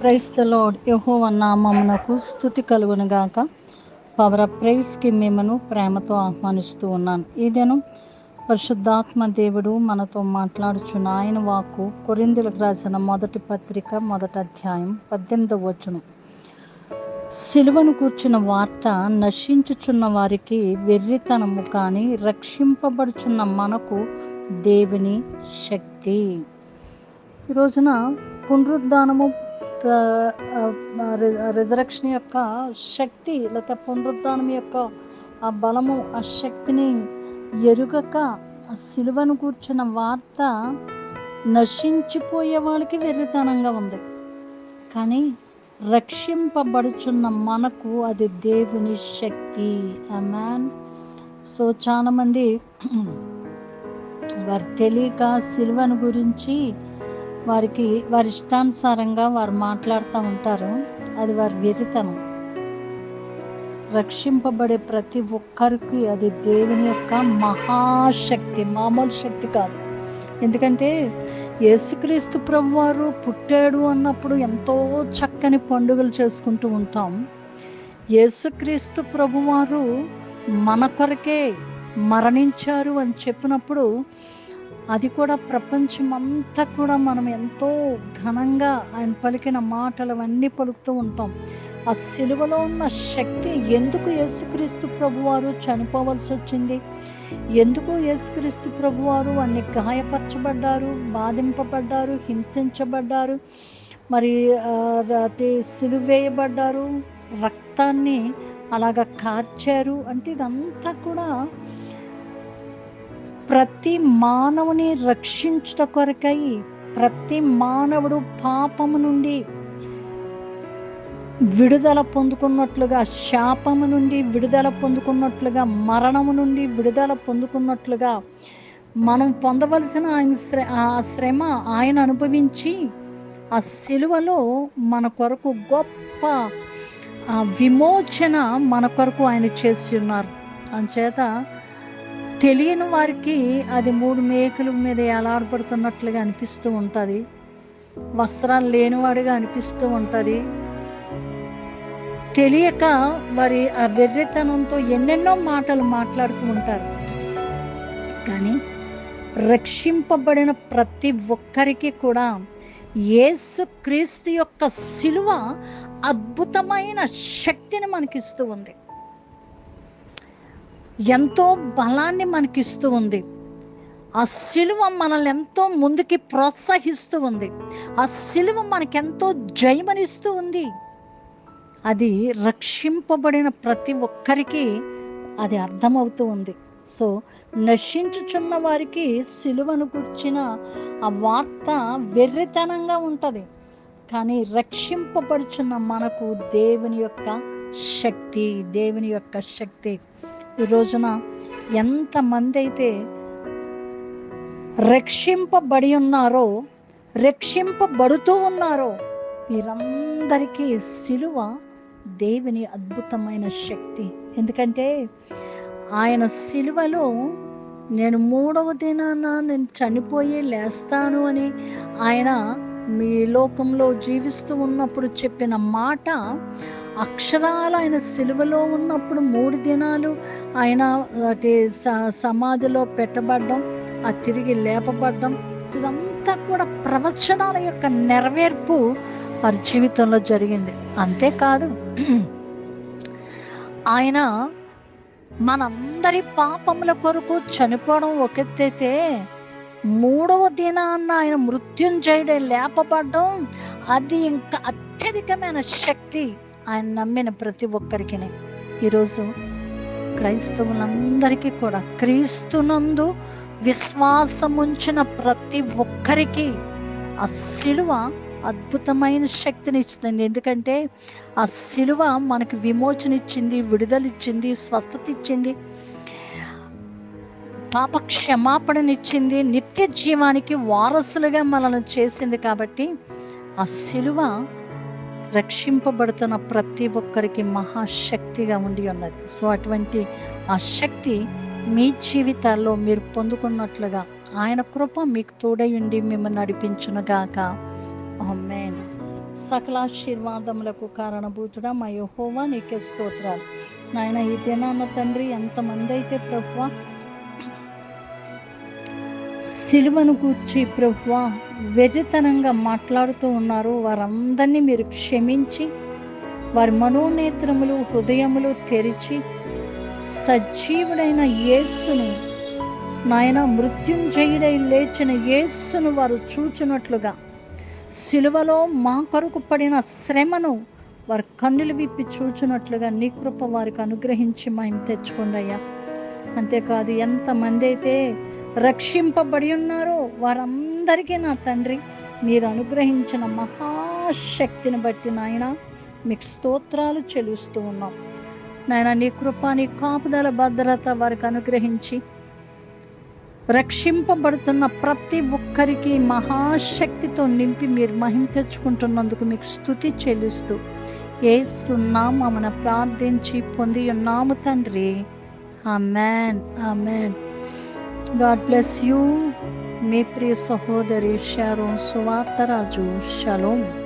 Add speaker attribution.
Speaker 1: Price the lord నామమునకు స్థుతి కలుగును గాక. పవర్ ప్రైస్కి మిమ్మను ప్రేమతో ఆహ్వానిస్తూ ఉన్నాను. ఇదేను పరిశుద్ధాత్మ దేవుడు మనతో మాట్లాడుచున్న ఆయన వాక్కు కొరిందులకు రాసిన మొదటి పత్రిక మొదటి అధ్యాయం పద్దెనిమిదవ వచనం. సిలువను కూర్చున్న వార్త నశించుచున్న వారికి వెర్రితనము కానీ రక్షింపబడుచున్న మనకు దేవుని శక్తి. ఈ రోజున పునరుద్ధానము రిజరక్షన్ యొక్క శక్తి లేకపోతే పునరుద్ధానం యొక్క ఆ బలము ఆ శక్తిని ఎరుగక ఆ సిలువను కూర్చున్న వార్త నశించిపోయే వాళ్ళకి వెర్రితనంగా ఉంది. కానీ రక్షింపబడుచున్న మనకు అది దేవుని శక్తి. మ్యాన్ సో చాలామంది వారు తెలియక సిలువను గురించి వారికి వారి ఇష్టానుసారంగా వారు మాట్లాడుతూ ఉంటారు. అది వారి వెరితనం రక్షింపబడే ప్రతి ఒక్కరికి అది దేవుని యొక్క మహాశక్తి మామూలు శక్తి కాదు. ఎందుకంటే యేసుక్రీస్తు ప్రభు వారు పుట్టాడు అన్నప్పుడు ఎంతో చక్కని పండుగలు చేసుకుంటూ ఉంటాం. యేసుక్రీస్తు ప్రభువారు మన కొరకే మరణించారు అని చెప్పినప్పుడు అది కూడా ప్రపంచం అంతా కూడా మనం ఎంతో ఘనంగా ఆయన పలికిన మాటలు అవన్నీ పలుకుతూ ఉంటాం. ఆ సిలువలో ఉన్న శక్తి ఎందుకు యేసుక్రీస్తు ప్రభువారు చనిపోవలసి వచ్చింది? ఎందుకు యేసుక్రీస్తు ప్రభువారు అన్ని గాయపరచబడ్డారు బాధింపబడ్డారు హింసించబడ్డారు మరి సిలువేయబడ్డారు రక్తాన్ని అలాగ కార్చారు? అంటే ఇదంతా కూడా ప్రతి మానవుని రక్షించుట కొరకై ప్రతి మానవుడు పాపము నుండి విడుదల పొందుకున్నట్లుగా శాపము నుండి విడుదల పొందుకున్నట్లుగా మరణము నుండి విడుదల పొందుకున్నట్లుగా మనం పొందవలసిన ఆయన శ్ర ఆ శ్రమ ఆయన అనుభవించి ఆ సిలువలో మన కొరకు గొప్ప విమోచన మన కొరకు ఆయన చేసి ఉన్నారు. అంచేత తెలియని వారికి అది మూడు మేకుల మీద ఎలాడబడుతున్నట్లుగా అనిపిస్తూ ఉంటుంది. వస్త్రాలు లేనివాడిగా అనిపిస్తూ ఉంటుంది. తెలియక వారి ఆ వెర్రితనంతో ఎన్నెన్నో మాటలు మాట్లాడుతూ ఉంటారు. కానీ రక్షింపబడిన ప్రతి ఒక్కరికి కూడా యేసు క్రీస్తు యొక్క శిలువ అద్భుతమైన శక్తిని మనకిస్తూ ఉంది. ఎంతో బలాన్ని మనకిస్తూ ఉంది. ఆ శిలువ మనల్ని ఎంతో ముందుకి ప్రోత్సహిస్తూ ఉంది. ఆ శిలువ మనకెంతో జయమనిస్తూ ఉంది. అది రక్షింపబడిన ప్రతి ఒక్కరికి అది అర్థమవుతూ ఉంది. సో నశించుచున్న వారికి సిలువను కూర్చిన ఆ వార్త వెర్రితనంగా ఉంటుంది. కానీ రక్షింపబడుచున్న మనకు దేవుని యొక్క శక్తి దేవుని యొక్క శక్తి. ఈ రోజున ఎంతమంది అయితే రక్షింపబడి ఉన్నారో రక్షింపబడుతూ ఉన్నారో వీరందరికీ సిలువ దేవుని అద్భుతమైన శక్తి. ఎందుకంటే ఆయన సిలువలో నేను మూడవ దినాన నేను చనిపోయి లేస్తాను అని ఆయన మీ లోకంలో జీవిస్తూ ఉన్నప్పుడు చెప్పిన మాట అక్షరాలు ఆయన సిలువలో ఉన్నప్పుడు మూడు దినాలు ఆయన సమాధిలో పెట్టబడ్డం ఆ తిరిగి లేపబడ్డం ఇదంతా కూడా ప్రవచనాల యొక్క నెరవేర్పు వారి జీవితంలో జరిగింది. అంతేకాదు ఆయన మనందరి పాపముల కొరకు చనిపోవడం ఒకెత్తైతే మూడవ దినాన్న ఆయన మృత్యుంజయుడే లేపబడ్డం అది ఇంకా అత్యధికమైన శక్తి ఆయన నమ్మిన ప్రతి ఒక్కరికి ఈరోజు క్రైస్తవులందరికీ కూడా క్రీస్తునందు విశ్వాసం ఉంచిన ప్రతి ఒక్కరికి ఆ శిలువ అద్భుతమైన శక్తిని ఇస్తుంది ఎందుకంటే ఆ శిలువ మనకి విమోచన ఇచ్చింది విడుదల ఇచ్చింది స్వస్థత ఇచ్చింది పాప క్షమాపణనిచ్చింది నిత్య జీవానికి వారసులుగా మనల్ని చేసింది కాబట్టి ఆ శిలువ రక్షింపబడుతున్న ప్రతి ఒక్కరికి మహాశక్తిగా ఉండి ఉన్నది. సో అటువంటి ఆ శక్తి మీ జీవితాల్లో మీరు పొందుకున్నట్లుగా ఆయన కృప మీకు తోడై ఉండి మిమ్మల్ని నడిపించునుగాక ఆమేన్. సకల ఆశీర్వాదములకు కారణభూతుడా మా యహోవా నీకే స్తోత్రాలు. నాయన ఈ దినాన్న తండ్రి ఎంతమంది అయితే ప్రభువా సిలువను కూర్చి ప్రభువా వెర్రితనంగా మాట్లాడుతూ ఉన్నారు. వారందరినీ మీరు క్షమించి వారి మనోనేత్రములు హృదయములు తెరిచి సజీవుడైన యేసును నాయన మృత్యుంజయుడై లేచిన యేసును వారు చూచున్నట్లుగా సిలువలో మా కొరకు పడిన శ్రమను వారి కన్నులు విప్పి చూచున్నట్లుగా నీ కృప వారికి అనుగ్రహించి మేము తెచ్చుకోండి అయ్యా. అంతేకాదు ఎంతమంది అయితే రక్షింపబడి ఉన్నారో వారందరికీ నా తండ్రి. మీరు అనుగ్రహించిన మహాశక్తిని బట్టి నాయన మీకు స్తోత్రాలు చెల్లిస్తూ ఉన్నాం. నాయన నీ కృప నీ కాపుదల భద్రత వారికి అనుగ్రహించి రక్షింపబడుతున్న ప్రతి ఒక్కరికి మహాశక్తితో నింపి మీరు మహిమ తెచ్చుకుంటున్నందుకు మీకు స్థుతి చెల్లిస్తూ ఏ సున్నామన ప్రార్థించి పొంది ఉన్నాము తండ్రి. Amen. Amen. God bless you, Mitri Sahodari Sharon Suvata Raju. Shalom.